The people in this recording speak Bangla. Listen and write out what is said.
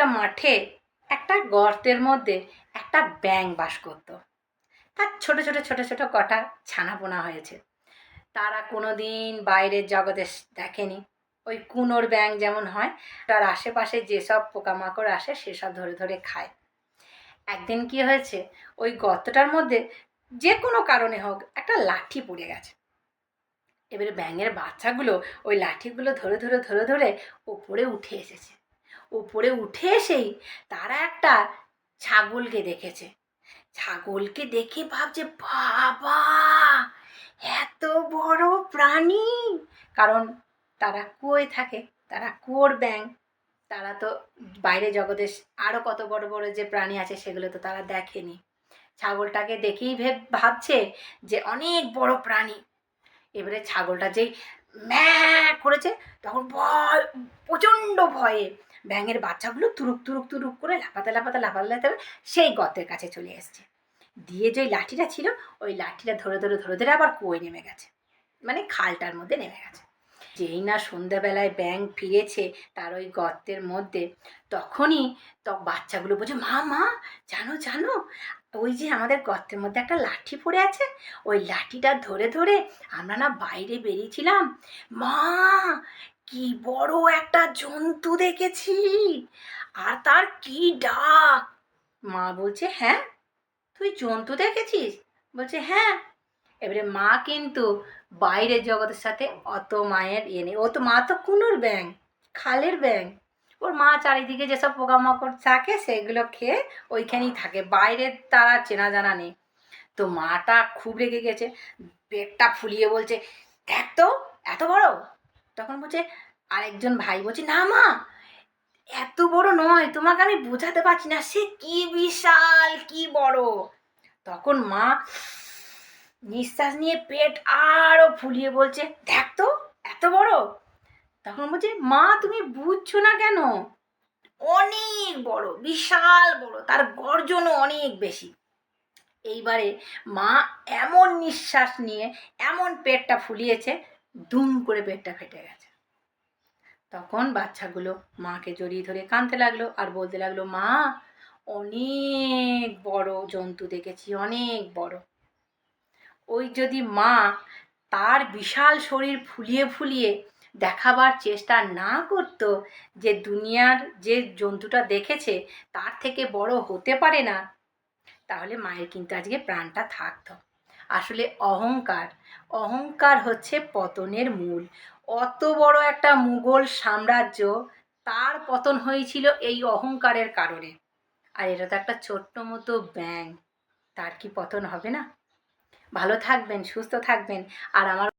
একটা মাঠে, একটা গর্তের মধ্যে একটা ব্যাঙ বাস করতো। তার ছোট ছোট ছোট ছোট কটা ছানা ছানাপোনা হয়েছে। তারা কোনো দিন বাইরের জগতে দেখেনি। ওই কুনোর ব্যাঙ যেমন হয়, তার আশেপাশে যেসব পোকামাকড় আসে, সেসব ধরে ধরে খায়। একদিন কি হয়েছে, ওই গর্তটার মধ্যে যে কোনো কারণে হোক একটা লাঠি পড়ে গেছে। এবারে ব্যাঙের বাচ্চাগুলো ওই লাঠিগুলো ধরে ধরে ধরে ধরে ওপরে উঠে এসেছে। ওপরে উঠে এসেই তারা একটা ছাগলকে দেখেছে। ছাগলকে দেখে ভাবছে, বাবা, এত বড় প্রাণী! কারণ তারা কুয়োয় থাকে, তারা কুয়োর ব্যাং তারা তো বাইরে জগতে আরও কত বড় বড় যে প্রাণী আছে সেগুলো তো তারা দেখেনি। ছাগলটাকে দেখেই ভেব, ভাবছে যে অনেক বড় প্রাণী। এবারে ছাগলটা যেই ম্যা করেছে, তখন ভয় প্রচণ্ড ভয়ে ব্যাঙের বাচ্চাগুলো তুরুক তুরুক তুরুক করে লাফাতে লাফাতে লাফাতে লাফাতে সেই গর্তের কাছে চলে এসছে। দিয়ে যে লাঠিটা ছিল, ওই লাঠিটা ধরে ধরে ধরে ধরে আবার কুয়োয় নেমে গেছে। মানে খালটার মধ্যে নেমে গেছে। যেই না সন্ধ্যাবেলায় ব্যাঙ ফিরেছে তার ওই গর্তের মধ্যে, তখনই তো বাচ্চাগুলো বলছে, মা মা, জানো জানো, ওই যে আমাদের গর্তের মধ্যে একটা লাঠি পড়ে আছে, ওই লাঠিটা ধরে ধরে আমরা না বাইরে বেরিয়েছিলাম। মা কি বড় একটা জন্তু দেখেছি। আর তার কি ডাক? মা বলছে হ্যাঁ তুই জন্তু দেখেছিস? বলছে হ্যাঁ। এবারে মা কিন্তু বাইরের জগতের সাথে অত মায়ের ইয়ে নেই। ও তো মা তো কুনুর ব্যাং খালের ব্যাং ওর মা চারিদিকে যেসব পোকামাকড় থাকে, সেগুলো খেয়ে ওইখানেই থাকে। বাইরের তারা চেনা জানা নেই। তো মাটা খুব রেগে গেছে। পেটটা ফুলিয়ে বলছে, দেখ তো, এত বড়? তখন বলছে, আরেকজন ভাই বলছে, না মা, এত বড় নয়, তোমাকে আমি বোঝাতে পারছি না, সে কি বিশাল, কি বড়? তখন মা নিঃশ্বাস নিয়ে পেট আরও ফুলিয়ে বলছে, দেখ তো, এত বড়। তখন বলছে, মা, তুমি বুঝছ না কেন? অনেক বড়, বিশাল বড়, তার গর্জনও অনেক বেশি। এইবারে মা এমন নিঃশ্বাস নিয়ে, এমন পেটটা ফুলিয়েছে দুম করে পেটটা ফেটে গেছে। তখন বাচ্চাগুলো মাকে জড়িয়ে ধরে কাঁদতে লাগল আর বলতে লাগল, মা, অনেক বড় জন্তু দেখেছি, অনেক বড়। ওই যদি মা তার বিশাল শরীর ফুলিয়ে ফুলিয়ে দেখাবার চেষ্টা না করতো যে দুনিয়ার যে জন্তুটা দেখেছে তার থেকে বড় হতে পারে না, তাহলে মায়ের কিন্তু আজকে প্রাণটা থাকতো। আসলে অহংকার। অহংকার হচ্ছে পতনের মূল। অত বড় একটা মুঘল সাম্রাজ্য, তার পতন হয়েছিল এই অহংকারের কারণে। আর এটা তো একটা ছোট্ট মতো ব্যাং তার কি পতন হবে না? ভালো থাকবেন, সুস্থ থাকবেন। আর আমার